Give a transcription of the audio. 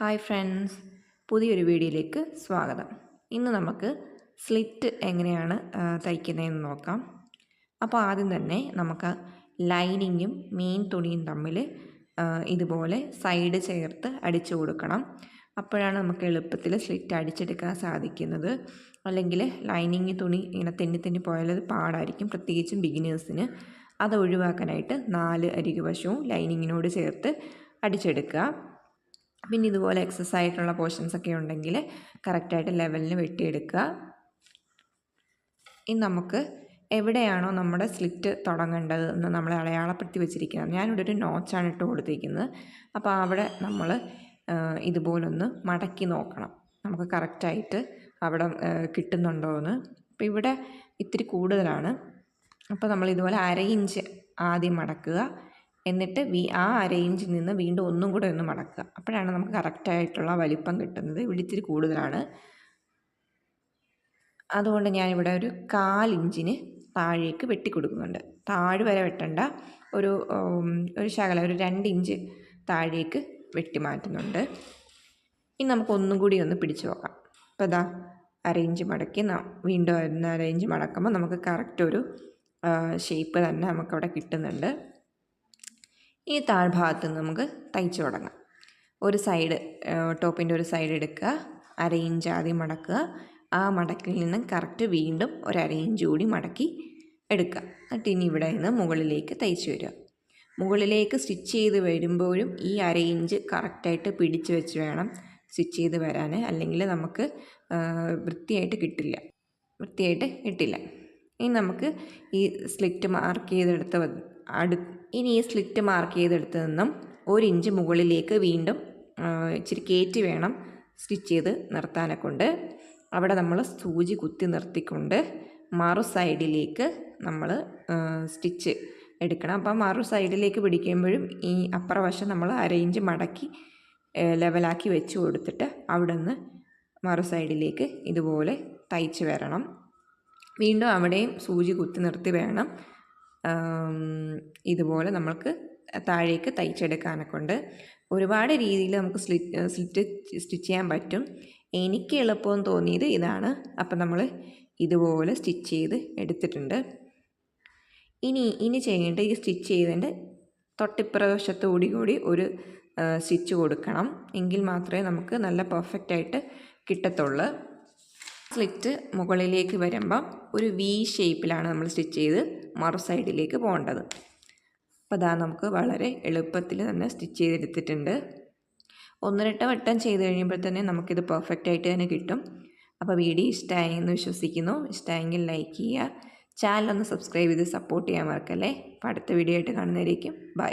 Hi friends. പുതിയൊരു വീഡിയോയിലേക്ക് സ്വാഗതം. ഇന്ന് നമുക്ക് സ്ലിറ്റ് എങ്ങനെയാണ് തയ്ക്കുന്നതെന്ന് നോക്കാം. അപ്പോൾ ആദ്യം തന്നെ നമുക്ക് ലൈനിങ്ങും മെയിൻ തുണിയും തമ്മിൽ ഇതുപോലെ സൈഡ് ചേർത്ത് അടിച്ചു കൊടുക്കണം. അപ്പോഴാണ് നമുക്ക് എളുപ്പത്തിൽ സ്ലിറ്റ് അടിച്ചെടുക്കാൻ സാധിക്കുന്നത്. അല്ലെങ്കിൽ ലൈനിങ് തുണി ഇങ്ങനെ തെന്നി തെന്നി പോയാൽ അത് പാടായിരിക്കും പ്രത്യേകിച്ചും ബിഗിനേഴ്സിന്. അത് ഒഴിവാക്കാനായിട്ട് നാല് അരികുവശവും ലൈനിങ്ങിനോട് ചേർത്ത് അടിച്ചെടുക്കുക. പിന്നെ ഇതുപോലെ എക്സസ് ആയിട്ടുള്ള പോർഷൻസ് ഒക്കെ ഉണ്ടെങ്കിൽ കറക്റ്റായിട്ട് ലെവലിന് വെട്ടിയെടുക്കുക. ഇനി നമുക്ക് എവിടെയാണോ നമ്മുടെ സ്ലിറ്റ് തുടങ്ങേണ്ടത് എന്ന് നമ്മൾ അടയാളപ്പെടുത്തി വെച്ചിരിക്കുന്നത്. ഞാനിവിടെ ഒരു നോച്ചാണ് ഇട്ട് കൊടുത്തിരിക്കുന്നത്. അപ്പോൾ അവിടെ നമ്മൾ ഇതുപോലൊന്ന് മടക്കി നോക്കണം. നമുക്ക് കറക്റ്റായിട്ട് അവിടെ കിട്ടുന്നുണ്ടോ എന്ന്. അപ്പോൾ ഇവിടെ ഇത്തിരി കൂടുതലാണ്. അപ്പോൾ നമ്മൾ ഇതുപോലെ അര ഇഞ്ച് ആദ്യം മടക്കുക. എന്നിട്ട് വി ആ അര ഇഞ്ചിൽ നിന്ന് വീണ്ടും ഒന്നും കൂടെ ഒന്ന് മടക്കുക. അപ്പോഴാണ് നമുക്ക് കറക്റ്റായിട്ടുള്ള വലിപ്പം കിട്ടുന്നത്. ഇവിടെ ഇത്തിരി കൂടുതലാണ്. അതുകൊണ്ട് ഞാനിവിടെ ഒരു കാലിഞ്ചിന് താഴേക്ക് വെട്ടിക്കൊടുക്കുന്നുണ്ട് താഴെ വരെ വെട്ടണ്ട. ഒരു ഒരു ശകല ഒരു രണ്ട് ഇഞ്ച് താഴേക്ക് വെട്ടി മാറ്റുന്നുണ്ട്. ഇനി നമുക്ക് ഒന്നും കൂടി ഒന്ന് പിടിച്ചു നോക്കാം. അപ്പോൾ ഇതാ അരയിഞ്ച് മടക്കി വീണ്ടും അറേഞ്ച് മടക്കുമ്പോൾ നമുക്ക് കറക്റ്റ് ഒരു ഷേപ്പ് തന്നെ നമുക്കവിടെ കിട്ടുന്നുണ്ട്. ഈ താഴ്ഭാഗത്ത് നിന്ന് നമുക്ക് തയ്ച്ചു തുടങ്ങാം. ഒരു സൈഡ് ടോപ്പിന്റെ ഒരു സൈഡ് എടുക്കുക. അര ഇഞ്ച് ആദ്യം മടക്കുക. ആ മടക്കിൽ നിന്ന് കറക്റ്റ് വീണ്ടും ഒരു അര ഇഞ്ച് കൂടി മടക്കി എടുക്കുക. എന്നിട്ട് ഇനി ഇവിടെ നിന്ന് മുകളിലേക്ക് തയ്ച്ചു വരിക. മുകളിലേക്ക് സ്റ്റിച്ച് ചെയ്ത് വരുമ്പോഴും ഈ അര ഇഞ്ച് കറക്റ്റായിട്ട് പിടിച്ച് വെച്ച് വേണം സ്റ്റിച്ച് ചെയ്ത് വരാൻ അല്ലെങ്കിൽ നമുക്ക് വൃത്തിയായിട്ട് കിട്ടില്ല. വൃത്തിയായിട്ട് കിട്ടില്ല. ഇനി നമുക്ക് ഈ സ്ലിറ്റ് മാർക്ക് ചെയ്തെടുത്ത അടു ഇനി ഈ സ്ലിറ്റ് മാർക്ക് ചെയ്തെടുത്ത് നിന്നും ഒരു ഇഞ്ച് മുകളിലേക്ക് വീണ്ടും ഇച്ചിരി കയറ്റി വേണം സ്റ്റിച്ച് ചെയ്ത് നിർത്താനെ കൊണ്ട് അവിടെ നമ്മൾ സൂചി കുത്തി നിർത്തിക്കൊണ്ട് മറു സൈഡിലേക്ക് നമ്മൾ സ്റ്റിച്ച് എടുക്കണം. അപ്പം മറു സൈഡിലേക്ക് പിടിക്കുമ്പോഴും ഈ അപ്പുറ വശം നമ്മൾ അര ഇഞ്ച് മടക്കി ലെവലാക്കി വെച്ച് കൊടുത്തിട്ട് അവിടെ നിന്ന് മറു സൈഡിലേക്ക് ഇതുപോലെ തയ്ച്ച് വരണം. വീണ്ടും അവിടെയും സൂചി കുത്തി നിർത്തി വേണം. ഇതുപോലെ നമ്മൾക്ക് താഴേക്ക് തയ്ച്ചെടുക്കാനൊക്കെ ഉണ്ട്. ഒരുപാട് രീതിയിൽ നമുക്ക് സ്ലിറ്റ് സ്ലിറ്റ് സ്റ്റിച്ച് ചെയ്യാൻ പറ്റും. എനിക്ക് എളുപ്പം തോന്നിയത് ഇതാണ്. അപ്പം നമ്മൾ ഇതുപോലെ സ്റ്റിച്ച് ചെയ്ത് എടുത്തിട്ടുണ്ട്. ഇനി ഇനി ചെയ്യേണ്ട ഈ സ്റ്റിച്ച് ചെയ്തതിന്റെ തൊട്ടിപ്പുറവശത്തോടി കൂടി ഒരു സ്റ്റിച്ച് കൊടുക്കണം. എങ്കിൽ മാത്രമേ നമുക്ക് നല്ല പെർഫെക്റ്റായിട്ട് കിട്ടത്തുള്ളൂ. സ്ലിറ്റ് മുകളിലേക്ക് വരുമ്പം ഒരു വി ഷേപ്പിലാണ് നമ്മൾ സ്റ്റിച്ച് ചെയ്ത് മറു സൈഡിലേക്ക് പോകേണ്ടത്. അപ്പോൾ അതാ നമുക്ക് വളരെ എളുപ്പത്തിൽ തന്നെ സ്റ്റിച്ച് ചെയ്തെടുത്തിട്ടുണ്ട്. ഒന്നിരട്ട വട്ടം ചെയ്ത് കഴിയുമ്പോൾ തന്നെ നമുക്കിത് പെർഫെക്റ്റ് ആയിട്ട് തന്നെ കിട്ടും. അപ്പോൾ വീഡിയോ ഇഷ്ടമായി എന്ന് വിശ്വസിക്കുന്നു. ഇഷ്ടമായെങ്കിൽ ലൈക്ക് ചെയ്യുക. ചാനൽ ഒന്ന് സബ്സ്ക്രൈബ് ചെയ്ത് സപ്പോർട്ട് ചെയ്യാൻ മറക്കല്ലേ? അപ്പോൾ അടുത്ത വീഡിയോ ആയിട്ട് കാണുന്നതായിരിക്കും ബൈ